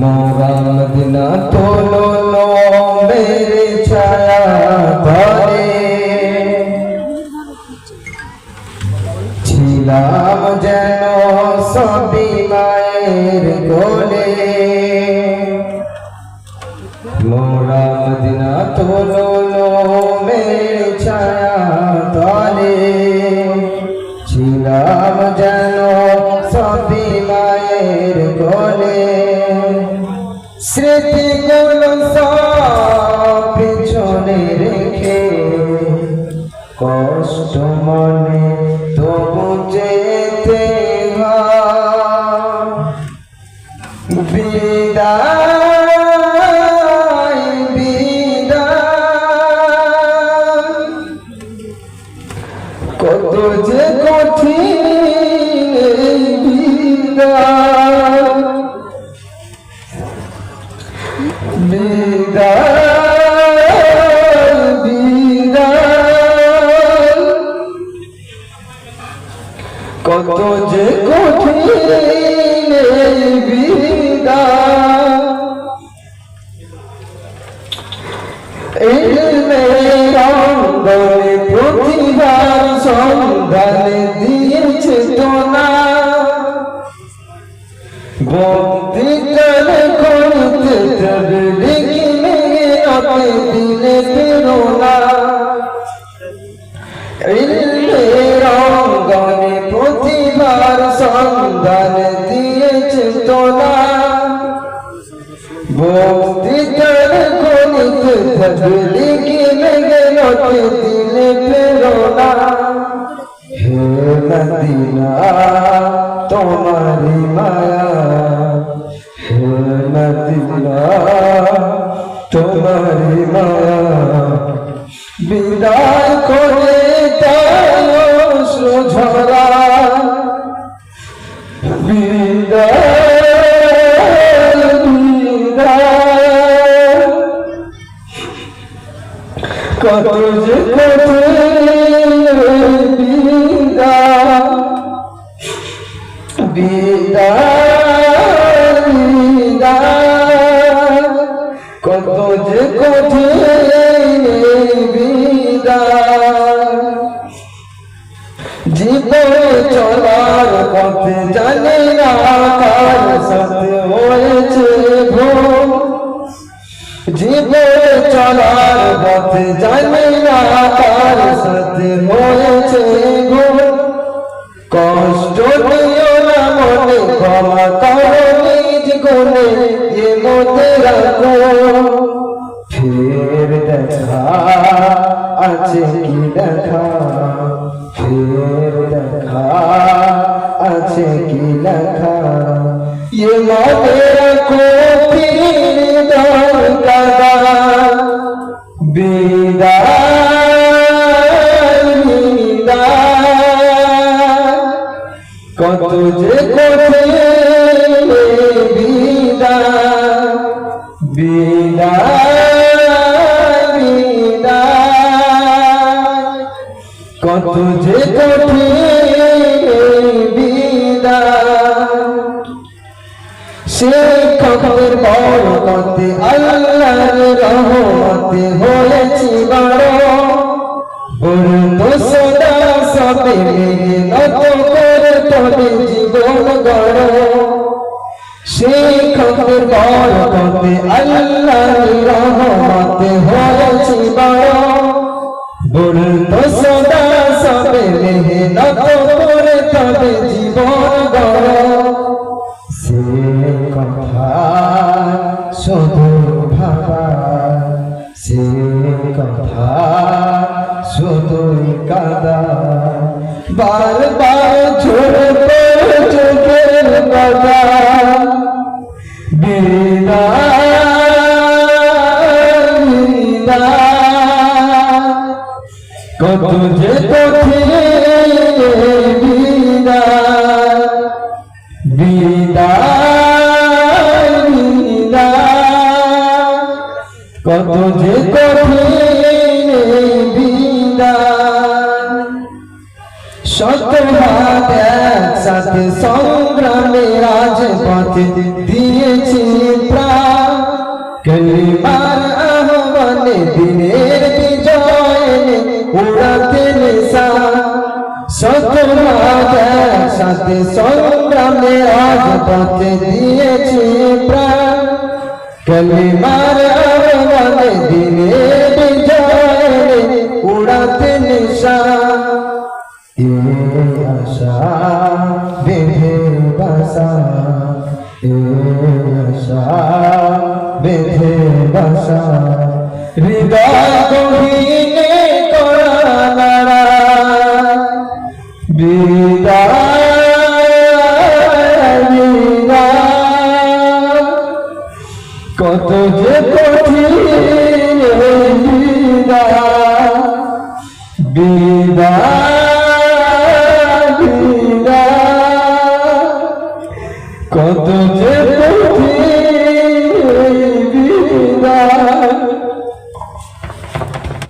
মোরা মদিনা তোলো লো মেরে ছায়া ধরে। ছিলাম যেন সবই মায়ের কোলে। মোরা মদিনা তোলো পিছনে রেখে। কষ্ট মনে তবু যেতে বিদায় বিদায়। কত যে কঠিন বিদায়। কত যে কঠিন এই ভক্তি করে গণিত থাকলে গেলে গেলতে দিলে প্রেরণা। হে মদিনা তোমারি বিদায় করে কত যে কঠিন বিদায় জীবনে চলার পথে জানি না কার সাথে কষ্ট দিও না মনে ক্ষমা করো ফের দেখা আছে কি দেখা, ফের দেখা, আছে কি লেখা? কত যে বিদায় বিদায়। কত যে শিক্ষকের বরকতে আল্লাহর রহমতে হয়েছি বড়। বড় তো সদা সবে নত করে তবে জীবন গড় শিক্ষকের তবে আল্লাহ রহমতে হয়েছি বড় বড় কত যে বিদায় বিদায় কত যে শত হাত একসাথে সংগ্রামে রাজপথে দিয়েছি কলিমার সাথে সংগ্রামে আজ পথে দিয়েছি প্রাণ। কলিমার দিনের বিজয় উড়াতে নিশান এ আশা বেঁধে বাসা। এ আশা বেঁধে বাসা। হৃদয় গহীনে কত যে কঠিন বিদায় কত